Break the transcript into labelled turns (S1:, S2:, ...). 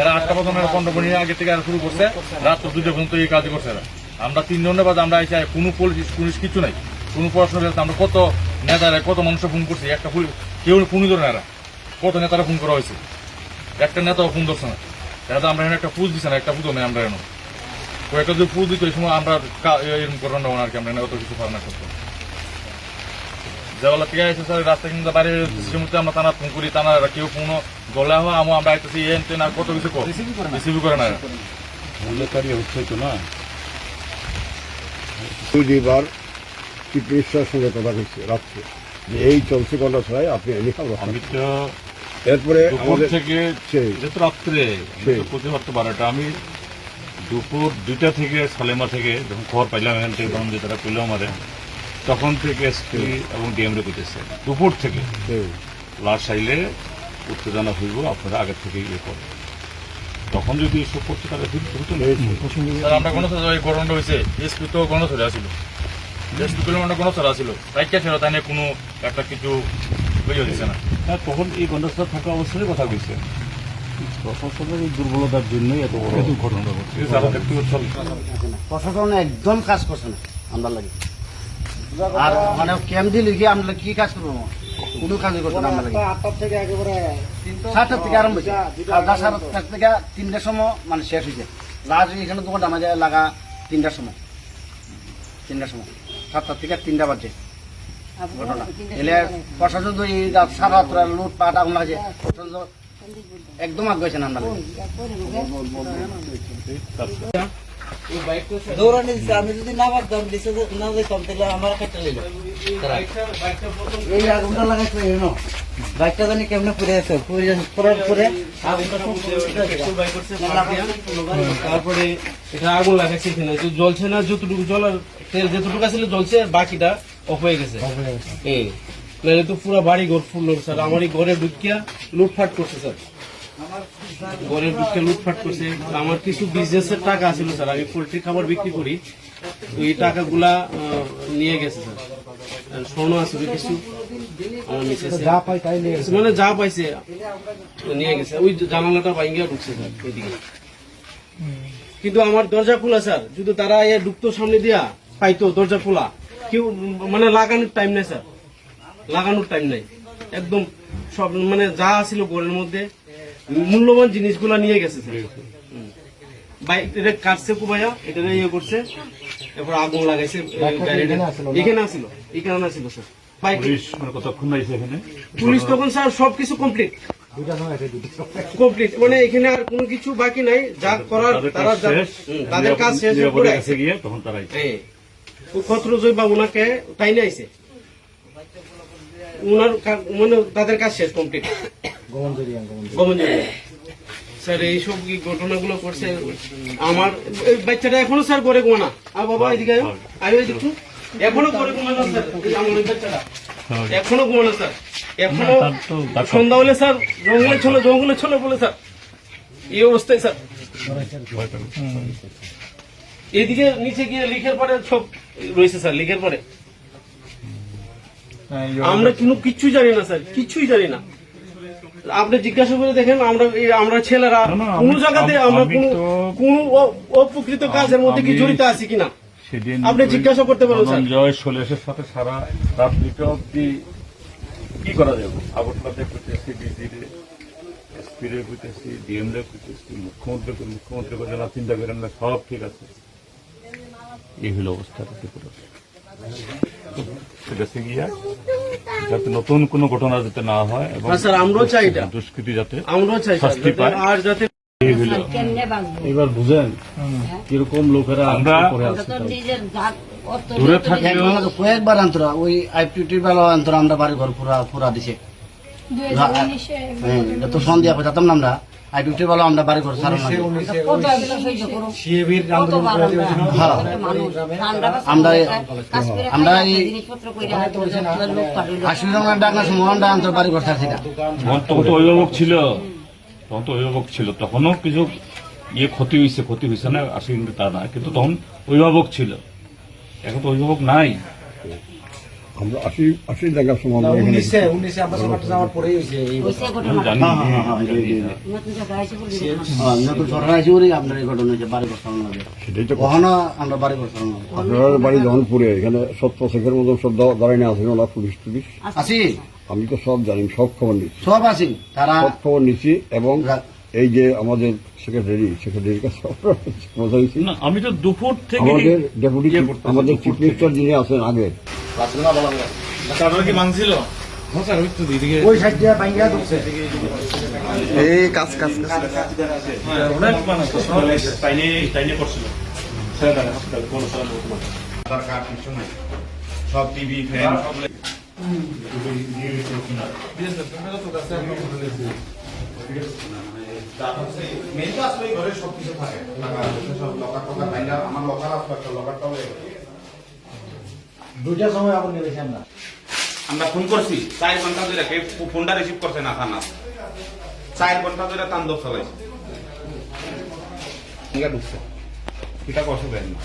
S1: এরা আটটা পর্যন্ত পনেরো মিনিট আগে থেকে শুরু করছে রাত দুটো কাজ করছে আমরা তিনজনের বাদে আমরা আইসি কোনো পুলিশ কিছু নাই। কোনো পড়াশোনা আমরা কত নেতারা, কত মানুষ ফোন করছি, একটা কেউ ফোনই ধরে এরা। কত নেতারা ফোন করা হয়েছে? একটা নেতাও ফোন ধরছে না। এরা আমরা এখানে একটা পুজ দিছে না, একটা পুজো নেই আমরা এখানে। কয়েকটা যদি পুজ দিত, এই সময় আমরা এরকম করব না আর কি আমরা অত কিছু পারনা করতে যেগুলো স্যার রাস্তা কিন্তু বাইরে সিমুতে আমরা টানা ফোন করি টানা কেউ ফোন গলা হওয়া আমো আমরা আইতেছি এন টেন আর কত কিছু রিসিভ করে না।
S2: হামলাকারী হচ্ছে তো না।
S3: দুইবার সঙ্গে কথা হয়েছে রাত্রে যে এই চলছে গন্ডাছড়ায় আপনি এনে খাব
S2: আমি তো
S3: এরপরে আমাদের
S2: থেকে
S3: সেই।
S2: এটা তো রাত্রে
S3: সেই।
S2: বারোটা আমি দুপুর দুইটা থেকে সালেমা থেকে যখন খবর পাইলাম এখান থেকে তখন যে তারা পেল আমাদের তখন থেকে এসপি এবং ডিএম রে করতেছে দুপুর থেকে। লাশ আইলে উত্তেজনা হইব আপনারা আগে থেকে ইয়ে করবেন তখন যদি এসব করতে তাহলে না
S1: আমরা গণতন্ত্র এই গরমটা হয়েছে এসপি তো গণতন্ত্র আসছিল এসপি কিলোমিটার গণতন্ত্র আসছিল রাইকা ছিল তাই নিয়ে কোনো একটা কিছু বুঝে দিচ্ছে না।
S2: হ্যাঁ তখন এই গন্ডাসটা থাকা অবস্থায় কথা কইছে। প্রশাসনের এই দুর্বলতার জন্যই এত বড় ঘটনা ঘটছে।
S4: প্রশাসন একদম কাজ করছে না আমরা লাগে। আর মানে ক্যাম্প দিয়ে লিখে আমরা কি কাজ করব কোনো কাজই করছে না আমরা সাতটার থেকে আরম্ভ হয়েছে সাতটা সাতটার থেকে তিনটার সময় মানে শেষ হয়েছে লাস্ট এখানে দোকানটা আমাদের লাগা তিনটার সময় তিনটার সময় সাতটার থেকে তিনটা বাজে ঘটনা এলে প্রশাসন তো এই রাত সারা রাত্রে লুটপাট আগুন লাগছে প্রশাসন একদম আগ গেছে না আমরা লাগে
S5: দৌড়ানি দিচ্ছে আমি যদি না পারতাম দিছে না যেতাম তাহলে আমার একটা নিল এই আগুনটা লাগাইছে এই বাইকটা জানি কেমনে পুড়ে আছে পুড়ে পড়ার পরে আগুনটা
S6: তারপরে এটা আগুন লাগাইছে এখানে। জ্বলছে না যতটুকু জলার তেল যেটুকু আছিল জ্বলছে আর বাকিটা অফ হয়ে গেছে। এই নাহলে তো পুরো বাড়ি ঘর ফুল স্যার আমার এই ঘরে ঢুকিয়া লুটফাট করছে স্যার। ঘরে ঢুকিয়া লুটফাট করছে। আমার কিছু বিজনেসের টাকা আছিল স্যার আমি পোলট্রি খাবার বিক্রি করি। তো এই টাকাগুলা নিয়ে গেছে স্যার। স্বর্ণ আছে কিছু আমার মিসেস মানে যা পাইছে নিয়ে গেছে। ওই জানালাটা ভাঙ্গিয়া ঢুকছে স্যার ওইদিকে। কিন্তু আমার দরজা খোলা স্যার যদি তারা এ ঢুকতো সামনে দিয়া পাইতো দরজা খোলা। কেউ মানে লাগানোর টাইম নেই স্যার। লাগানোর টাইম নাই। একদম সব মানে যা ছিল ঘরের মধ্যে মূল্যবান জিনিসগুলা নিয়ে গেছে স্যার এটা কাটছে কুবাইয়া এটা ইয়ে করছে। এরপর আগুন লাগাইছে এখানে আসছিল এখানে আসছিল স্যার
S2: পুলিশ মানে
S6: পুলিশ তখন স্যার সবকিছু কমপ্লিট কমপ্লিট মানে এখানে আর কোনো কিছু বাকি নাই। যা করার
S2: তাদের
S6: তারা
S2: কাজ শেষ।
S6: হুম, তাদের কাজ শেষ হয়ে
S2: গিয়ে তখন তারা আইছে।
S6: বা ওনাকে টাইনে আইছে। ওনার কা- মানে তাদের কাজ শেষ কমপ্লিট গমনজরিয়া স্যার এইসব কি ঘটনাগুলো করছে? আমার বাচ্চাটা এখনও স্যার করে ঘুমানা আর বাবা এদিকে আয়ো। এদিকে এখনও করে ঘুমানো স্যার এই আমার বাচ্চাটা। এখনও ঘুমানো স্যার।
S2: এখনও
S6: সন্ধ্যা হলে স্যার জঙ্গলে ছিল জঙ্গলে ছিল বলে স্যার। এই অবস্থায় স্যার। এদিকে নিচে গিয়ে লিখের পরে সব রয়েছে স্যার লিখের পরে। আমরা কিন্তু কিচ্ছুই জানি না স্যার কিচ্ছুই জানি না। আপনি জিজ্ঞাসা করে দেখেন আমরা আমরা ছেলেরা কোন জায়গাতে আমরা
S2: আমি
S6: কোন কোন অপ্রকৃত কাজের মধ্যে কি জড়িত আছি কিনা? আপনি জিজ্ঞাসা করতে পারেন, স্যার।
S2: জয় সোলেশের সাথে সারা রাত দুটো অব্দি কি করা যাবে? আগরতলাতে করতেছি ডিজিরে এসপি রে করতেছি ডিএম রে করতেছি মুখ্যমন্ত্রী মুখ্যমন্ত্রী করে না চিন্তা করেন না সব ঠিক আছে। এই হলো অবস্থা ত্রিপুরা গিয়া যাতে নতুন কোনো ঘটনা যাতে না হয় এবং
S6: হ্যাঁ, আমরাও চাই
S2: দুষ্কৃতি যাতে
S6: আমরাও চাই
S2: শাস্তি পায়।
S6: আর যাতে
S7: এবার বুঝেন কীরকম লোকেরা
S2: আমরা দূরে
S4: কয়েকবার আন্তরা ওই আইপিটি বেলা আন্তরা আমরা বাড়ি ঘর পুরা পুরা দিছে। হ্যাঁ, তো সন্ধ্যা যেতাম না। আমরা আইপিটি বেলা আমরা বাড়ি ঘর সারা আমরা আমরা এই আশি জনের ডাক না সময় আমরা বাড়ি ঘর না
S2: তখন তখন তো অভিভাবক ছিল তখন তো অভিভাবক ছিল তখনও কিছু ইয়ে ক্ষতি হয়েছে ক্ষতি হয়েছে না কিন্তু তা না কিন্তু তখন অভিভাবক ছিল। এখন তো অভিভাবক নাই।
S3: আমরা আশি আশি জায়গার সময় আমরা এখানে
S4: উনিশে উনিশে আমরা সরকারটা যাওয়ার পরেই হয়েছে
S3: হ্যাঁ, হ্যাঁ, হ্যাঁ,
S4: সরকার আসে আপনার এই। ঘটনা হয়েছে বাড়ি বসানো হবে।
S3: সেটাই তো।
S4: কখনো আমরা বাড়ি বসানো
S3: আপনার বাড়ি যখন এখানে সত্তর শেখের মতন সব দাঁড়ায় না ওরা পুলিশ টুলিশ।
S4: আসি?
S3: আমি তো সব জানি সব খবর নিচ্ছি।
S4: সব আছি তারা
S3: সব খবর নিচ্ছি এবং এই যে আমাদের সেক্রেটারি সেক্রেটারির কাছে
S2: আমি তো দুপুর থেকে
S3: আমাদের ডেপুটি আমাদের চিফ মিনিস্টার যিনি আছেন আগে
S1: আপনারা কি মানছিল?
S4: ওই সাইড দিয়ে ভাঙ্গিয়া ঢুকছে
S1: সব টিভি ফ্যান মেন তো আসলে ঘরে সব থাকে। টাকা সব লকার টকার আমার লকার আসবে একটা লকারটাও
S4: দুইটার সময় আবার নিয়েছি আমরা
S8: আমরা ফোন করছি চার ঘণ্টা ধরে কেউ ফোনটা রিসিভ করছে না থানা চার ঘণ্টা ধরে তাণ্ডব চালাইছে ঢুকছে। এটা কষ্ট দেয় না।